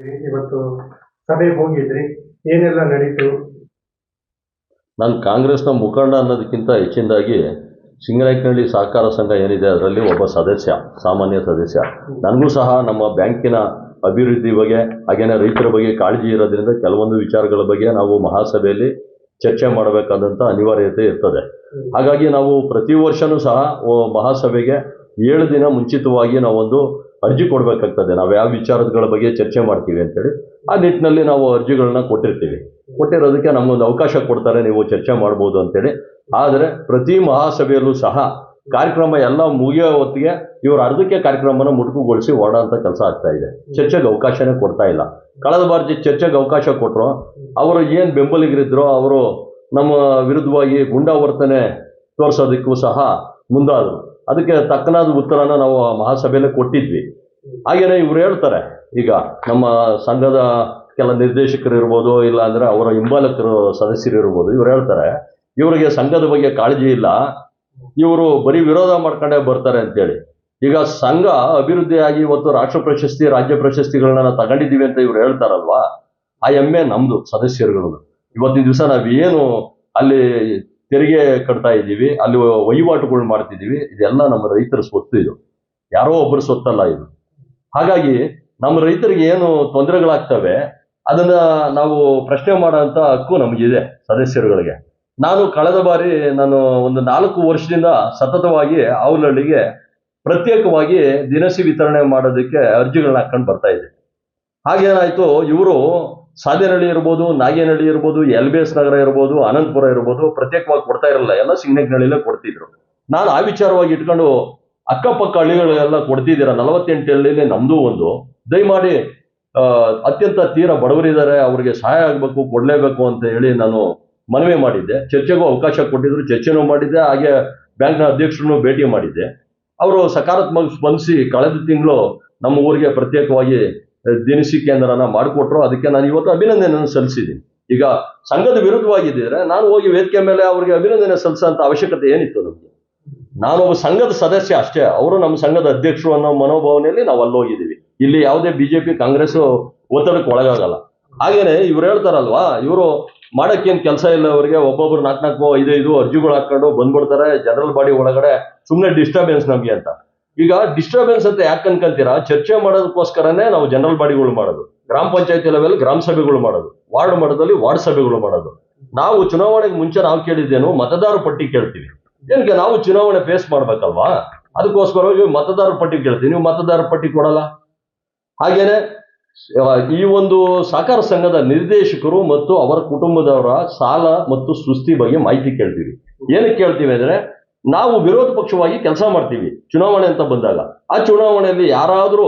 ಇವತ್ತು ಸಭೆಗೆ ಹೋಗಿದ್ರಿ? ಏನೆಲ್ಲ ನಡೀತು? ನಾನು ಕಾಂಗ್ರೆಸ್ನ ಮುಖಂಡ ಅನ್ನೋದಕ್ಕಿಂತ ಹೆಚ್ಚಿನದಾಗಿ ಸಿಂಗನಾಯಕನಹಳ್ಳಿ ಸಹಕಾರ ಸಂಘ ಏನಿದೆ ಅದರಲ್ಲಿ ಒಬ್ಬ ಸದಸ್ಯ, ಸಾಮಾನ್ಯ ಸದಸ್ಯ. ನನಗೂ ಸಹ ನಮ್ಮ ಬ್ಯಾಂಕಿನ ಅಭಿವೃದ್ಧಿ ಬಗ್ಗೆ, ಹಾಗೇನೆ ರೈತರ ಬಗ್ಗೆ ಕಾಳಜಿ ಇರೋದ್ರಿಂದ ಕೆಲವೊಂದು ವಿಚಾರಗಳ ಬಗ್ಗೆ ನಾವು ಮಹಾಸಭೆಯಲ್ಲಿ ಚರ್ಚೆ ಮಾಡಬೇಕಾದಂಥ ಅನಿವಾರ್ಯತೆ ಇರ್ತದೆ. ಹಾಗಾಗಿ ನಾವು ಪ್ರತಿ ವರ್ಷವೂ ಸಹ ಮಹಾಸಭೆಗೆ ಏಳು ದಿನ ಮುಂಚಿತವಾಗಿ ನಾವೊಂದು ಅರ್ಜಿ ಕೊಡಬೇಕಾಗ್ತದೆ. ನಾವು ಯಾವ ವಿಚಾರಗಳ ಬಗ್ಗೆ ಚರ್ಚೆ ಮಾಡ್ತೀವಿ ಅಂತೇಳಿ ಆ ನಿಟ್ಟಿನಲ್ಲಿ ನಾವು ಅರ್ಜಿಗಳನ್ನ ಕೊಟ್ಟಿರ್ತೀವಿ. ಕೊಟ್ಟಿರೋದಕ್ಕೆ ನಮಗೊಂದು ಅವಕಾಶ ಕೊಡ್ತಾರೆ, ನೀವು ಚರ್ಚೆ ಮಾಡ್ಬೋದು ಅಂತೇಳಿ. ಆದರೆ ಪ್ರತಿ ಮಹಾಸಭೆಯಲ್ಲೂ ಸಹ ಕಾರ್ಯಕ್ರಮ ಎಲ್ಲ ಮುಗಿಯೋ ಹೊತ್ತಿಗೆ ಇವರು ಅರ್ಧಕ್ಕೆ ಕಾರ್ಯಕ್ರಮನ ಮುಟುಕುಗೊಳಿಸಿ ಅಂತ ಕೆಲಸ ಆಗ್ತಾ ಇದೆ. ಚರ್ಚೆಗೆ ಅವಕಾಶನೇ ಕೊಡ್ತಾ ಇಲ್ಲ. ಕಳೆದ ಬಾರಿ ಚರ್ಚೆಗೆ ಅವಕಾಶ ಕೊಟ್ಟರು ಅವರು ಏನು ಬೆಂಬಲಿಗರಿದ್ರು, ಅವರು ನಮ್ಮ ವಿರುದ್ಧವಾಗಿ ಗುಂಡಾವರ್ತನೆ ತೋರಿಸೋದಕ್ಕೂ ಸಹ ಮುಂದಾದರು. ಅದಕ್ಕೆ ತಕ್ಕನಾದ ಉತ್ತರನ ನಾವು ಆ ಮಹಾಸಭೆಯಲ್ಲೇ ಕೊಟ್ಟಿದ್ವಿ. ಹಾಗೇನೆ ಇವ್ರು ಹೇಳ್ತಾರೆ, ಈಗ ನಮ್ಮ ಸಂಘದ ಕೆಲ ನಿರ್ದೇಶಕರು ಇರ್ಬೋದು, ಇಲ್ಲ ಅಂದ್ರೆ ಅವರ ಹಿಂಬಾಲಕರು ಸದಸ್ಯರು ಇರ್ಬೋದು, ಇವ್ರು ಹೇಳ್ತಾರೆ, ಇವರಿಗೆ ಸಂಘದ ಬಗ್ಗೆ ಕಾಳಜಿ ಇಲ್ಲ, ಇವರು ಬರೀ ವಿರೋಧ ಮಾಡ್ಕೊಂಡೇ ಬರ್ತಾರೆ ಅಂತೇಳಿ. ಈಗ ಸಂಘ ಅಭಿವೃದ್ಧಿಯಾಗಿ ಇವತ್ತು ರಾಷ್ಟ್ರ ಪ್ರಶಸ್ತಿ, ರಾಜ್ಯ ಪ್ರಶಸ್ತಿಗಳನ್ನ ತಗೊಂಡಿದ್ದೀವಿ ಅಂತ ಇವ್ರು ಹೇಳ್ತಾರಲ್ವಾ? ಆ ಹೆಮ್ಮೆ ನಮ್ದು ಸದಸ್ಯರುಗಳು ಇವತ್ತಿನ ದಿವಸ ನಾವೇನು ಅಲ್ಲಿ ತೆರಿಗೆ ಕಟ್ತಾ ಇದ್ದೀವಿ, ಅಲ್ಲಿ ವಹಿವಾಟುಗಳು ಮಾಡ್ತಿದ್ದೀವಿ, ಇದೆಲ್ಲ ನಮ್ಮ ರೈತರ ಸ್ವತ್ತು ಇದು. ಯಾರೋ ಒಬ್ಬರು ಸ್ವತ್ತಲ್ಲ ಇದು. ಹಾಗಾಗಿ ನಮ್ಮ ರೈತರಿಗೆ ಏನು ತೊಂದರೆಗಳಾಗ್ತವೆ, ಅದನ್ನ ನಾವು ಪ್ರಶ್ನೆ ಮಾಡೋಂಥ ಹಕ್ಕು ನಮಗಿದೆ ಸದಸ್ಯರುಗಳಿಗೆ. ನಾನು ಕಳೆದ ಬಾರಿ ನಾನು ಒಂದು ನಾಲ್ಕು ವರ್ಷದಿಂದ ಸತತವಾಗಿ ಅವಲಳ್ಳಿಗೆ ಪ್ರತ್ಯೇಕವಾಗಿ ದಿನಸಿ ವಿತರಣೆ ಮಾಡೋದಕ್ಕೆ ಅರ್ಜಿಗಳನ್ನ ಹಾಕೊಂಡು ಬರ್ತಾ ಇದ್ದೆ. ಹಾಗೇನಾಯ್ತು, ಇವರು ಸಾದೇನಹಳ್ಳಿ ಇರ್ಬೋದು, ನಾಗೇನಹಳ್ಳಿ ಇರ್ಬೋದು, ಎಲ್ ಬಿ ಎಸ್ ನಗರ ಇರ್ಬೋದು, ಅನಂತಪುರ ಇರ್ಬೋದು, ಪ್ರತ್ಯೇಕವಾಗಿ ಕೊಡ್ತಾ ಇರಲಿಲ್ಲ. ಎಲ್ಲ ಸಿಂಗನಹಳ್ಳಿಲೇ ಕೊಡ್ತಿದ್ರು. ನಾನು ಆ ವಿಚಾರವಾಗಿ ಇಟ್ಕೊಂಡು ಅಕ್ಕಪಕ್ಕ ಹಳ್ಳಿಗಳೆಲ್ಲ ಕೊಡ್ತಿದ್ದೀರಾ? ನಲವತ್ತೆಂಟು ಹಳ್ಳಿಲಿ ನಮ್ಮದು ಒಂದು. ದಯಮಾಡಿ ಅತ್ಯಂತ ತೀರ ಬಡವರಿದ್ದಾರೆ, ಅವರಿಗೆ ಸಹಾಯ ಆಗಬೇಕು, ಕೊಡಲೇಬೇಕು ಅಂತ ಹೇಳಿ ನಾನು ಮನವಿ ಮಾಡಿದ್ದೆ. ಚರ್ಚೆಗೂ ಅವಕಾಶ ಕೊಟ್ಟಿದ್ರು, ಚರ್ಚೆನೂ ಮಾಡಿದ್ದೆ, ಹಾಗೆ ಬ್ಯಾಂಕ್ನ ಅಧ್ಯಕ್ಷರನ್ನು ಭೇಟಿ ಮಾಡಿದ್ದೆ. ಅವರು ಸಕಾರಾತ್ಮಕ ಸ್ಪಂದಿಸಿ, ಕಳೆದ ತಿಂಗಳು ನಮ್ಮ ಊರಿಗೆ ಪ್ರತ್ಯೇಕವಾಗಿ ದಿನಸಿ ಕೇಂದ್ರನ ಮಾಡಿಕೊಟ್ರು, ಅದಕ್ಕೆ ನಾನು ಇವತ್ತು ಅಭಿನಂದನೆಯನ್ನು ಸಲ್ಲಿಸಿದ್ದೀನಿ. ಈಗ ಸಂಘದ ವಿರುದ್ಧವಾಗಿದ್ದರೆ ನಾನು ಹೋಗಿ ವೇದಿಕೆ ಮೇಲೆ ಅವರಿಗೆ ಅಭಿನಂದನೆ ಸಲ್ಲಿಸೋಂಥ ಅವಶ್ಯಕತೆ ಏನಿತ್ತು ನಮಗೆ? ನಾನು ಒಬ್ಬ ಸಂಘದ ಸದಸ್ಯ ಅಷ್ಟೇ, ಅವರು ನಮ್ಮ ಸಂಘದ ಅಧ್ಯಕ್ಷರು ಅನ್ನೋ ಮನೋಭಾವನೆಯಲ್ಲಿ ನಾವು ಅಲ್ಲಿ ಹೋಗಿದ್ದೀವಿ. ಇಲ್ಲಿ ಯಾವುದೇ ಬಿಜೆಪಿ, ಕಾಂಗ್ರೆಸ್ ಒತ್ತಡಕ್ಕೆ ಒಳಗಾಗಲ್ಲ. ಹಾಗೇನೆ ಇವ್ರು ಹೇಳ್ತಾರಲ್ವಾ, ಇವರು ಮಾಡೋಕ್ಕೇನು ಕೆಲಸ ಇಲ್ಲ ಅವರಿಗೆ, ಒಬ್ಬೊಬ್ರು ನಾಲ್ಕು ನಾಲ್ಕು ಐದು ಐದು ಅರ್ಜಿಗಳು ಹಾಕೊಂಡು ಬಂದ್ಬಿಡ್ತಾರೆ, ಜನರಲ್ ಬಾಡಿ ಒಳಗಡೆ ಸುಮ್ಮನೆ ಡಿಸ್ಟರ್ಬೆನ್ಸ್ ನಮಗೆ ಅಂತ. ಈಗ ಡಿಸ್ಟರ್ಬೆನ್ಸ್ ಅಂತ ಯಾಕೆ ಅನ್ಕೊಂತೀರಾ? ಚರ್ಚೆ ಮಾಡೋದಕ್ಕೋಸ್ಕರನೇ ನಾವು ಜನರಲ್ ಬಾಡಿಗಳು ಮಾಡೋದು. ಗ್ರಾಮ ಪಂಚಾಯತಿ ಲೆವೆಲ್ ಗ್ರಾಮ ಸಭೆಗಳು ಮಾಡೋದು. ವಾರ್ಡ್ ಮಟ್ಟದಲ್ಲಿ ವಾರ್ಡ್ ಸಭೆಗಳು ಮಾಡೋದು. ನಾವು ಚುನಾವಣೆಗೆ ಮುಂಚೆ ನಾವು ಕೇಳಿದ್ದೇನು ಮತದಾರ ಪಟ್ಟಿ ಕೇಳ್ತೀವಿ. ಏನಕ್ಕೆ ನಾವು ಚುನಾವಣೆ ಫೇಸ್ ಮಾಡ್ಬೇಕಲ್ವಾ? ಅದಕ್ಕೋಸ್ಕರ ಮತದಾರ ಪಟ್ಟಿ ಕೇಳ್ತೀವಿ. ನೀವು ಮತದಾರ ಪಟ್ಟಿ ಕೊಡಲ್ಲ. ಹಾಗೇನೆ ಈ ಒಂದು ಸಹಕಾರ ಸಂಘದ ನಿರ್ದೇಶಕರು ಮತ್ತು ಅವರ ಕುಟುಂಬದವರ ಸಾಲ ಮತ್ತು ಸುಸ್ತಿ ಬಗ್ಗೆ ಮಾಹಿತಿ ಕೇಳ್ತೀವಿ. ಏನಕ್ಕೆ ಕೇಳ್ತೀವಿ ಅಂದ್ರೆ ನಾವು ವಿರೋಧ ಪಕ್ಷವಾಗಿ ಕೆಲಸ ಮಾಡ್ತೀವಿ. ಚುನಾವಣೆ ಅಂತ ಬಂದಾಗ. ಆ ಚುನಾವಣೆಯಲ್ಲಿ ಯಾರಾದರೂ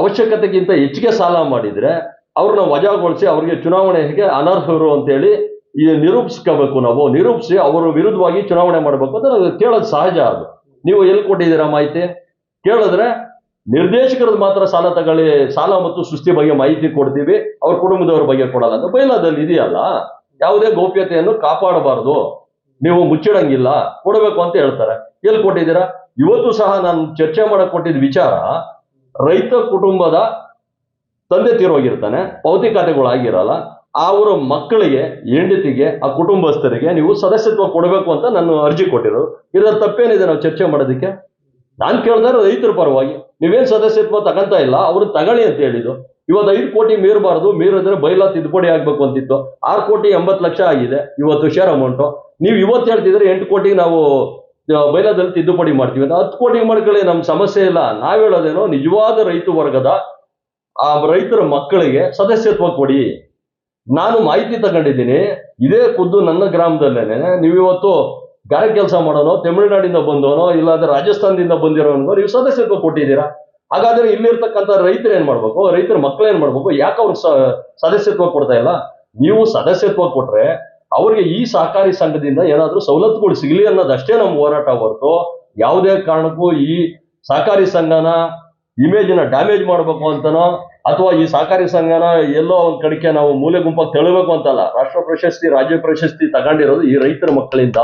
ಅವಶ್ಯಕತೆಗಿಂತ ಹೆಚ್ಚಿಗೆ ಸಾಲ ಮಾಡಿದ್ರೆ ಅವ್ರನ್ನ ವಜಾಗೊಳಿಸಿ ಅವ್ರಿಗೆ ಚುನಾವಣೆಗೆ ಅನರ್ಹರು ಅಂತೇಳಿ ಈ ನಿರೂಪಿಸ್ಕೋಬೇಕು ನಾವು. ನಿರೂಪಿಸಿ ಅವರ ವಿರುದ್ಧವಾಗಿ ಚುನಾವಣೆ ಮಾಡಬೇಕು ಅಂತ ಕೇಳೋದು ಸಹಜ ಅದು. ನೀವು ಎಲ್ಲಿ ಕೊಟ್ಟಿದ್ದೀರಾ ಮಾಹಿತಿ? ಕೇಳಿದ್ರೆ ನಿರ್ದೇಶಕರದ್ದು ಮಾತ್ರ ಸಾಲ ತಗೊಳ್ಳಿ, ಸಾಲ ಮತ್ತು ಸುಸ್ತಿ ಬಗ್ಗೆ ಮಾಹಿತಿ ಕೊಡ್ತೀವಿ, ಅವ್ರ ಕುಟುಂಬದವ್ರ ಬಗ್ಗೆ ಕೊಡಲ್ಲ ಅಂತ. ಬೈಲಾದಲ್ಲಿ ಇದೆಯಲ್ಲ. ಯಾವುದೇ ಗೌಪ್ಯತೆಯನ್ನು ಕಾಪಾಡಬಾರದು. ನೀವು ಮುಚ್ಚಿಡಂಗಿಲ್ಲ, ಕೊಡಬೇಕು ಅಂತ ಹೇಳ್ತಾರೆ. ಎಲ್ಲಿ ಕೊಟ್ಟಿದ್ದೀರಾ? ಇವತ್ತು ಸಹ ನಾನು ಚರ್ಚೆ ಮಾಡಕ್ ಕೊಟ್ಟಿದ್ದ ವಿಚಾರ, ರೈತ ಕುಟುಂಬದ ತಂದೆ ತೀರೋಗಿರ್ತಾನೆ, ಪಾವತಿ ಖಾತೆಗಳು ಆಗಿರಲ್ಲ, ಅವರ ಮಕ್ಕಳಿಗೆ, ಹೆಂಡತಿಗೆ, ಆ ಕುಟುಂಬಸ್ಥರಿಗೆ ನೀವು ಸದಸ್ಯತ್ವ ಕೊಡಬೇಕು ಅಂತ ನಾನು ಅರ್ಜಿ ಕೊಟ್ಟಿರೋದು. ಇದ್ರಲ್ಲಿ ತಪ್ಪೇನಿದೆ ನಾವು ಚರ್ಚೆ ಮಾಡೋದಕ್ಕೆ? ನಾನು ಕೇಳಿದ್ರೆ ರೈತರ ಪರವಾಗಿ, ನೀವೇನ್ ಸದಸ್ಯತ್ವ ತಗೊಂತ ಇಲ್ಲ, ಅವ್ರು ತಗೊಳ್ಳಿ ಅಂತ ಹೇಳಿದ್ದು. ಇವತ್ತು ಐದು ಕೋಟಿ ಮೀರಬಾರ್ದು, ಮೀರಿದ್ರೆ ಬೈಲಾ ತಿದ್ದುಪಡಿ ಆಗ್ಬೇಕು ಅಂತಿತ್ತು. ಆರು ಕೋಟಿ ಎಂಬತ್ತು ಲಕ್ಷ ಆಗಿದೆ, ಇವತ್ತು ಶೇರ್ ಅಮೌಂಟು ನೀವು ಇವತ್ತು ಹೇಳ್ತಿದ್ರೆ ಎಂಟು ಕೋಟಿ ನಾವು ಬೈಲಾದಲ್ಲಿ ತಿದ್ದುಪಡಿ ಮಾಡ್ತೀವಿ. ಅಂತ ಹತ್ತು ಕೋಟಿ ಮಾಡ್ಕೊಳ್ಳಿ ನಮ್ಮ ಸಮಸ್ಯೆ ಇಲ್ಲ. ನಾವ್ ಹೇಳೋದೇನೋ, ನಿಜವಾದ ರೈತ ವರ್ಗದ, ಆ, ರೈತರ ಮಕ್ಕಳಿಗೆ ಸದಸ್ಯತ್ವ ಕೊಡಿ. ನಾನು ಮಾಹಿತಿ ತಗೊಂಡಿದ್ದೀನಿ, ಇದೇ ಖುದ್ದು ನನ್ನ ಗ್ರಾಮದಲ್ಲೇನೆ, ನೀವು ಇವತ್ತು ಗಾರೆ ಕೆಲಸ ಮಾಡೋನೋ, ತಮಿಳುನಾಡಿಂದ ಬಂದವನೋ, ಇಲ್ಲಾಂದ್ರೆ ರಾಜಸ್ಥಾನದಿಂದ ಬಂದಿರೋನೋ, ನೀವು ಸದಸ್ಯತ್ವ ಕೊಟ್ಟಿದ್ದೀರಾ? ಹಾಗಾದ್ರೆ ಇಲ್ಲಿರ್ತಕ್ಕಂಥ ರೈತರು ಏನ್ ಮಾಡ್ಬೇಕು? ರೈತರ ಮಕ್ಳು ಏನ್ ಮಾಡ್ಬೇಕು? ಯಾಕೆ ಅವ್ರಿಗೆ ಸದಸ್ಯತ್ವ ಕೊಡ್ತಾ ಇಲ್ಲ? ನೀವು ಸದಸ್ಯತ್ವ ಕೊಟ್ರೆ ಅವ್ರಿಗೆ ಈ ಸಹಕಾರಿ ಸಂಘದಿಂದ ಏನಾದ್ರೂ ಸವಲತ್ತುಗಳು ಸಿಗಲಿ ಅನ್ನೋದಷ್ಟೇ ನಮ್ಮ ಹೋರಾಟ ಹೊರತು ಯಾವುದೇ ಕಾರಣಕ್ಕೂ ಈ ಸಹಕಾರಿ ಸಂಘನ ಇಮೇಜಿನ ಡ್ಯಾಮೇಜ್ ಮಾಡಬೇಕು ಅಂತನೋ ಅಥವಾ ಈ ಸಹಕಾರಿ ಸಂಘನ ಎಲ್ಲೋ ಒಂದ್ ಕಡೆಗೆ ನಾವು ಮೂಲೆ ಗುಂಪಾಗಿ ತಳ್ಳಬೇಕು ಅಂತಲ್ಲ, ರಾಷ್ಟ್ರ ಪ್ರಶಸ್ತಿ, ರಾಜ್ಯ ಪ್ರಶಸ್ತಿ ತಗೊಂಡಿರೋದು ಈ ರೈತರ ಮಕ್ಕಳಿಂದ.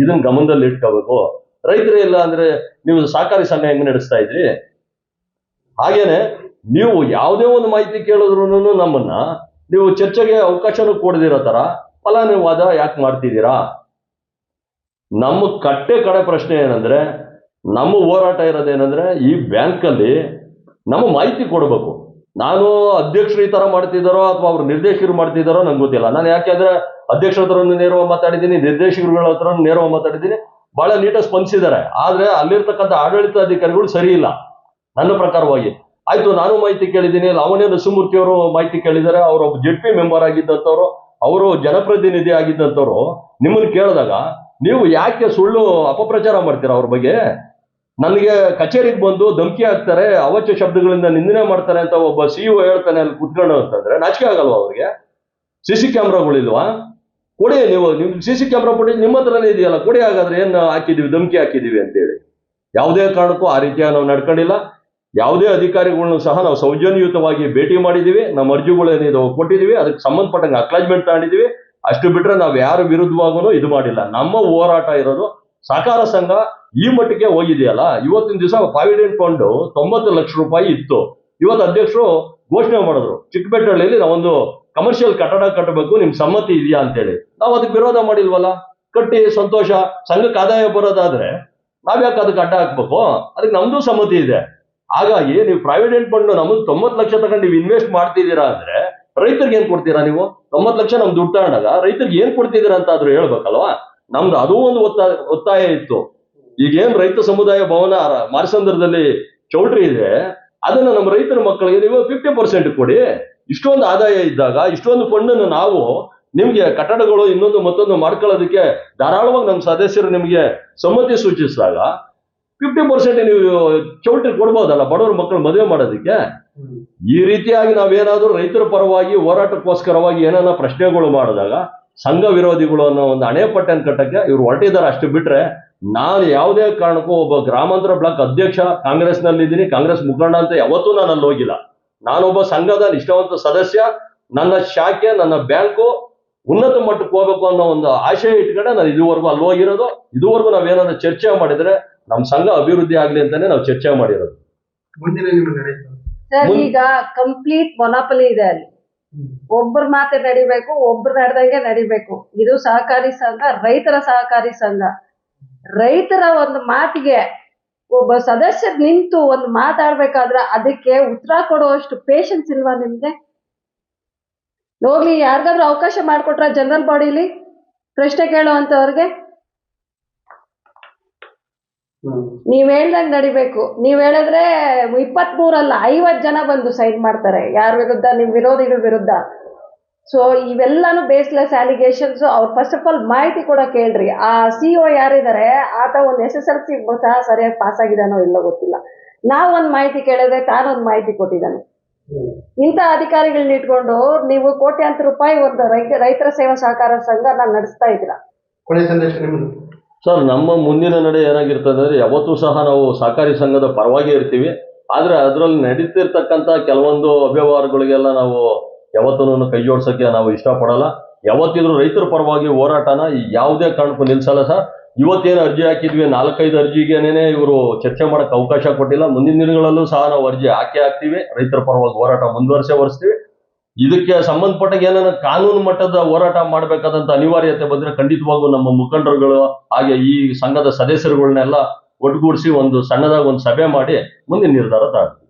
ಇದನ್ನ ಗಮನದಲ್ಲಿ ಇಟ್ಕೋಬೇಕು ರೈತರೇ ಇಲ್ಲ ಅಂದ್ರೆ ನೀವು ಸಹಕಾರಿ ಸಂಘ ಹೆಂಗ್ ನಡೆಸ್ತಾ ಇದ್ರಿ? ಹಾಗೇನೆ ನೀವು ಯಾವುದೇ ಒಂದು ಮಾಹಿತಿ ಕೇಳಿದ್ರು ನಮ್ಮನ್ನ ನೀವು ಚರ್ಚೆಗೆ ಅವಕಾಶನೂ ಕೊಡದಿರೋ ತರ ಫಲಾನುವಾದ ಯಾಕೆ ಮಾಡ್ತಿದ್ದೀರಾ? ನಮ್ಮ ಕಟ್ಟೆ ಕಡೆ ಪ್ರಶ್ನೆ ಏನಂದ್ರೆ, ನಮ್ಮ ಹೋರಾಟ ಇರೋದೇನಂದ್ರೆ ಈ ಬ್ಯಾಂಕಲ್ಲಿ ನಮ್ಮ ಮಾಹಿತಿ ಕೊಡಬೇಕು. ನಾನು ಅಧ್ಯಕ್ಷರು ಈ ತರ ಮಾಡ್ತಿದ್ದಾರೋ ಅಥವಾ ಅವ್ರ ನಿರ್ದೇಶಕರು ಮಾಡ್ತಿದ್ದಾರೋ ನಂಗೆ ಗೊತ್ತಿಲ್ಲ. ನಾನು ಯಾಕೆಂದ್ರೆ ಅಧ್ಯಕ್ಷರ ಹತ್ರ ನೇರವಾಗಿ ಮಾತಾಡಿದ್ದೀನಿ, ನಿರ್ದೇಶಕರುಗಳ ಹತ್ರ ನೇರವಾಗಿ ಮಾತಾಡಿದ್ದೀನಿ. ಬಹಳ ನೀಟಾಗಿ ಸ್ಪಂದಿಸಿದ್ದಾರೆ. ಆದ್ರೆ ಅಲ್ಲಿರ್ತಕ್ಕಂಥ ಆಡಳಿತಾಧಿಕಾರಿಗಳು ಸರಿ ಇಲ್ಲ. ನನ್ನ ಪ್ರಕಾರವಾಗಿ. ಆಯ್ತು, ನಾನು ಮಾಹಿತಿ ಕೇಳಿದ್ದೀನಿ. ಲಾವಣ್ಯ ನರಸಿಂಹಮೂರ್ತಿ ಅವರು ಮಾಹಿತಿ ಕೇಳಿದ್ದಾರೆ. ಅವರು ಜೆಡ್ ಪಿ ಮೆಂಬರ್ ಆಗಿದ್ದಂಥವ್ರು. ಅವರು ಜನಪ್ರತಿನಿಧಿ ಆಗಿದ್ದಂಥವ್ರು. ನಿಮ್ಮನ್ನು ಕೇಳಿದಾಗ ನೀವು ಯಾಕೆ ಸುಳ್ಳು ಅಪಪ್ರಚಾರ ಮಾಡ್ತೀರಾ ಅವ್ರ ಬಗ್ಗೆ? ನನಗೆ ಕಚೇರಿಗೆ ಬಂದು ಧಮಕಿ ಹಾಕ್ತಾರೆ ಅವಚ್ಯ ಶಬ್ದಗಳಿಂದ ನಿಂದನೆ ಮಾಡ್ತಾರೆ ಅಂತ ಒಬ್ಬ ಸಿಇಒ ಹೇಳ್ತಾನೆ ಅಲ್ಲಿ ಕುತ್ಕೊಂಡು ಅಂತಂದ್ರೆ ನಾಚಿಕೆ ಆಗಲ್ವಾ ಅವ್ರಿಗೆ? ಸಿ ಸಿ ಕ್ಯಾಮ್ರಾಗಳಿಲ್ವಾ ಕೊಡಿ ನೀವು, ನಿಮ್ ಸಿ ಸಿ ಕ್ಯಾಮ್ರಾ ಕೊಡಿ, ನಿಮ್ಮ ಹತ್ರನೇ ಇದೆಯಲ್ಲ, ಕೊಡಿ ಹಾಗಾದ್ರೆ ಏನ್ ಹಾಕಿದೀವಿ, ಧಮಕಿ ಹಾಕಿದೀವಿ ಅಂತೇಳಿ. ಯಾವುದೇ ಕಾರಣಕ್ಕೂ ಆ ರೀತಿಯ ನಾವು ನಡ್ಕೊಂಡಿಲ್ಲ. ಯಾವುದೇ ಅಧಿಕಾರಿಗಳನ್ನು ಸಹ ನಾವು ಸೌಜನ್ಯಯುತವಾಗಿ ಭೇಟಿ ಮಾಡಿದ್ದೀವಿ. ನಮ್ಮ ಅರ್ಜಿಗಳೇನಿದೆ ಕೊಟ್ಟಿದ್ದೀವಿ. ಅದಕ್ಕೆ ಸಂಬಂಧಪಟ್ಟಂಗೆ ಅಕ್ಲಾಜ್ಮೆಂಟ್ ತಗೊಂಡಿದ್ದೀವಿ. ಅಷ್ಟು ಬಿಟ್ರೆ ನಾವು ಯಾರ ವಿರುದ್ಧವಾಗೂ ಇದು ಮಾಡಿಲ್ಲ. ನಮ್ಮ ಹೋರಾಟ ಇರೋದು ಸಹಕಾರ ಸಂಘ ಈ ಮಟ್ಟಿಗೆ ಹೋಗಿದೆಯಲ್ಲ. ಇವತ್ತಿನ ದಿವಸ ಪ್ರಾವಿಡೆಂಟ್ ಫಂಡ್ ತೊಂಬತ್ತು ಲಕ್ಷ ರೂಪಾಯಿ ಇತ್ತು. ಇವತ್ತು ಅಧ್ಯಕ್ಷರು ಘೋಷಣೆ ಮಾಡಿದ್ರು. ಚಿಕ್ಕಬೆಟ್ಟಹಳ್ಳಿಯಲ್ಲಿ ನಾವೊಂದು ಕಮರ್ಷಿಯಲ್ ಕಟ್ಟಡ ಕಟ್ಟಬೇಕು. ನಿಮ್ ಸಮ್ಮತಿ ಇದೆಯಾ ಅಂತೇಳಿ. ನಾವು ಅದಕ್ಕೆ ವಿರೋಧ ಮಾಡಿಲ್ವಲ್ಲ? ಕಟ್ಟಿ ಸಂತೋಷ. ಸಂಘಕ್ಕೆ ಆದಾಯ ಬರೋದಾದ್ರೆ ನಾವ್ಯಾಕೆ ಅದಕ್ಕೆ ಅಡ್ಡ ಹಾಕ್ಬೇಕು? ಅದಕ್ಕೆ ನಮ್ದು ಸಮ್ಮತಿ ಇದೆ. ಹಾಗಾಗಿ ನೀವು ಪ್ರಾವಿಡೆಂಟ್ ಫಂಡ್ ನಮಗೆ ತೊಂಬತ್ತು ಲಕ್ಷ ತಗೊಂಡು ನೀವು ಇನ್ವೆಸ್ಟ್ ಮಾಡ್ತಿದ್ದೀರಾ ಅಂದ್ರೆ ರೈತರಿಗೆ ಏನ್ ಕೊಡ್ತೀರಾ ನೀವು? ತೊಂಬತ್ತು ಲಕ್ಷ ನಮ್ ದುಡ್ಡು ತಗೊಂಡಾಗ ರೈತರಿಗೆ ಏನ್ ಕೊಡ್ತಿದ್ದೀರಾ ಅಂತ ಆದ್ರೂ ಹೇಳ್ಬೇಕಲ್ವಾ? ನಮ್ದು ಅದು ಒಂದು ಒತ್ತಾಯ ಒತ್ತಾಯ ಇತ್ತು. ಈಗೇನ್ ರೈತ ಸಮುದಾಯ ಭವನ ಮಾರಿಸಂದ್ರದಲ್ಲಿ ಚೌಲ್ಟ್ರಿ ಇದೆ, ಅದನ್ನ ನಮ್ಮ ರೈತರ ಮಕ್ಕಳಿಗೆ ನೀವು ಫಿಫ್ಟಿ ಪರ್ಸೆಂಟ್ ಕೊಡಿ. ಇಷ್ಟೊಂದು ಆದಾಯ ಇದ್ದಾಗ, ಇಷ್ಟೊಂದು ಫಂಡನ್ನು ನಾವು ನಿಮ್ಗೆ ಕಟ್ಟಡಗಳು ಇನ್ನೊಂದು ಮತ್ತೊಂದು ಮಾಡ್ಕೊಳ್ಳೋದಕ್ಕೆ ಧಾರಾಳವಾಗಿ ನಮ್ಮ ಸದಸ್ಯರು ನಿಮ್ಗೆ ಸಮ್ಮತಿ ಸೂಚಿಸಿದಾಗ ಫಿಫ್ಟಿ ಪರ್ಸೆಂಟ್ ನೀವು ಚೌಲ್ಟ್ರಿ ಕೊಡ್ಬೋದಲ್ಲ, ಬಡವರ ಮಕ್ಕಳು ಮದುವೆ ಮಾಡೋದಕ್ಕೆ? ಈ ರೀತಿಯಾಗಿ ನಾವೇನಾದ್ರೂ ರೈತರ ಪರವಾಗಿ, ಹೋರಾಟಕ್ಕೋಸ್ಕರವಾಗಿ ಏನಾನ ಪ್ರಶ್ನೆಗಳು ಮಾಡಿದಾಗ, ಸಂಘ ವಿರೋಧಿಗಳು ಅನ್ನೋ ಒಂದು ಅಣೆಪಟ್ಟೆನ ಕಟ್ಟಕ್ಕೆ ಇವ್ರು ಹೊರಟಿದ್ದಾರೆ. ಅಷ್ಟು ಬಿಟ್ರೆ ನಾನು ಯಾವುದೇ ಕಾರಣಕ್ಕೂ ಒಬ್ಬ ಗ್ರಾಮಾಂತರ ಬ್ಲಾಕ್ ಅಧ್ಯಕ್ಷ, ಕಾಂಗ್ರೆಸ್ನಲ್ಲಿ ಇದ್ದೀನಿ, ಕಾಂಗ್ರೆಸ್ ಮುಖಂಡ ಅಂತ ಯಾವತ್ತೂ ನಾನು ಅಲ್ಲಿ ಹೋಗಿಲ್ಲ. ನಾನೊಬ್ಬ ಸಂಘದ ನಿಷ್ಠಾವಂತ ಸದಸ್ಯ, ನನ್ನ ಶಾಖೆ, ನನ್ನ ಬ್ಯಾಂಕು, ಉನ್ನತ ಮಟ್ಟಕ್ಕೆ ಹೋಗ್ಬೇಕು ಅನ್ನೋ ಒಂದು ಆಶಯ ಇಟ್ಕೊಂಡೆ ನಾನು ಇದುವರೆಗೂ ಅಲ್ಲಿ ಹೋಗಿರೋದು. ಇದುವರೆಗೂ ನಾವೇನಾದ್ರು ಚರ್ಚೆ ಮಾಡಿದ್ರೆ ನಮ್ಮ ಸಂಘ ಅಭಿವೃದ್ಧಿ ಆಗ್ಲಿ ಅಂತಾನೆ ನಾವು ಚರ್ಚೆ ಮಾಡಿರೋದು. ಮುಂದಿನ ಸರ್ ಈಗ ಕಂಪ್ಲೀಟ್ ಮೊನಾಪಲಿ ಇದೆ ಅಲ್ಲಿ. ಒಬ್ಬರ ಮಾತೆ ನಡಿಬೇಕು ಒಬ್ರು ನಡೆದಂಗೆ ನಡಿಬೇಕು. ಇದು ಸಹಕಾರಿ ಸಂಘ ರೈತರ ಸಹಕಾರಿ ಸಂಘ. ರೈತರ ಒಂದು ಮಾತಿಗೆ ಒಬ್ಬ ಸದಸ್ಯರ್ ನಿಂತು ಒಂದು ಮಾತಾಡ್ಬೇಕಾದ್ರೆ ಅದಕ್ಕೆ ಉತ್ತರ ಕೊಡುವಷ್ಟು ಪೇಷನ್ಸ್ ಇಲ್ವಾ ನಿಮ್ಗೆ? ಹೋಗ್ಲಿ ಯಾರಿಗಾದ್ರೂ ಅವಕಾಶ ಮಾಡಿಕೊಟ್ರ ಜನರಲ್ ಬಾಡಿಲಿ ಪ್ರಶ್ನೆ ಕೇಳುವಂತವ್ರಿಗೆ. ನೀವ್ ಹೇಳ್ದಂಗ್ ನಡಿಬೇಕು. ನೀವ್ ಹೇಳಿದ್ರೆ ಇಪ್ಪತ್ತ್ ಮೂರಲ್ಲ ಐವತ್ ಜನ ಬಂದು ಸೈನ್ ಮಾಡ್ತಾರೆ. ಯಾರ ವಿರುದ್ಧ? ನಿಮ್ ವಿರೋಧಿಗಳ ವಿರುದ್ಧ. ಸೊ ಇವೆಲ್ಲಾನು ಬೇಸ್ಲೆಸ್ ಅಲಿಗೇಷನ್ಸ್ ಅವ್ರು ಫಸ್ಟ್ ಆಫ್ ಆಲ್ ಮಾಹಿತಿ ಕೂಡ ಕೇಳ್ರಿ. ಆ ಸಿಒ ಯಾರಿದ್ದಾರೆ ಆತ ಒಂದು ಎಸ್ ಎಸ್ ಎಲ್ ಸಿ ಸಹ ಸರಿಯಾಗಿ ಪಾಸ್ ಆಗಿದಾನೋ ಇಲ್ಲೋ ಗೊತ್ತಿಲ್ಲ. ನಾವ್ ಒಂದ್ ಮಾಹಿತಿ ಕೇಳಿದ್ರೆ ತಾನೊಂದು ಮಾಹಿತಿ ಕೊಟ್ಟಿದ್ದಾನೆ. ಇಂಥ ಅಧಿಕಾರಿಗಳನ್ನ ಇಟ್ಕೊಂಡು ನೀವು ಕೋಟ್ಯಾಂತರ ರೂಪಾಯಿ ಒಂದು ರೈತ ರೈತರ ಸೇವಾ ಸಹಕಾರ ಸಂಘ ನಾನು ನಡೆಸ್ತಾ ಇದ್ದೀರಾ? ಸರ್ ನಮ್ಮ ಮುಂದಿನ ನಡೆ ಏನಾಗಿರ್ತದೆ ಅಂದ್ರೆ ಯಾವತ್ತೂ ಸಹ ನಾವು ಸಹಕಾರಿ ಸಂಘದ ಪರವಾಗಿ ಇರ್ತೀವಿ. ಆದ್ರೆ ಅದರಲ್ಲಿ ನಡೀತಿರ್ತಕ್ಕಂಥ ಕೆಲವೊಂದು ಅವ್ಯವಹಾರಗಳಿಗೆಲ್ಲ ನಾವು ಯಾವತ್ತೂ ಕೈ ಜೋಡ್ಸಕ್ಕೆ ನಾವು ಇಷ್ಟಪಡಲ್ಲ. ಯಾವತ್ತಿದ್ರು ರೈತರ ಪರವಾಗಿ ಹೋರಾಟನ ಯಾವುದೇ ಕಾರಣಕ್ಕೂ ನಿಲ್ಸಲ್ಲ ಸರ್. ಇವತ್ತೇನು ಅರ್ಜಿ ಹಾಕಿದ್ವಿ, ನಾಲ್ಕೈದು ಅರ್ಜಿಗೆನೇ ಇವರು ಚರ್ಚೆ ಮಾಡಕ್ ಅವಕಾಶ ಕೊಟ್ಟಿಲ್ಲ. ಮುಂದಿನ ದಿನಗಳಲ್ಲೂ ಸಹ ನಾವು ಅರ್ಜಿ ಹಾಕಿ ಹಾಕ್ತಿವಿ. ರೈತರ ಪರವಾಗಿ ಹೋರಾಟ ಮುಂದುವರ್ಸೇ ವರ್ಸ್ತೀವಿ. ಇದಕ್ಕೆ ಸಂಬಂಧಪಟ್ಟ ಏನಾರ ಕಾನೂನು ಮಟ್ಟದ ಹೋರಾಟ ಮಾಡಬೇಕಾದಂತ ಅನಿವಾರ್ಯತೆ ಬಂದ್ರೆ ಖಂಡಿತವಾಗೂ ನಮ್ಮ ಮುಖಂಡರುಗಳು ಹಾಗೆ ಈ ಸಂಘದ ಸದಸ್ಯರುಗಳನ್ನೆಲ್ಲ ಒಟ್ಟುಗೂಡಿಸಿ ಒಂದು ಸಣ್ಣದಾಗಿ ಒಂದು ಸಭೆ ಮಾಡಿ ಮುಂದಿನ ನಿರ್ಧಾರ ತಗೊಳ್ತೀವಿ.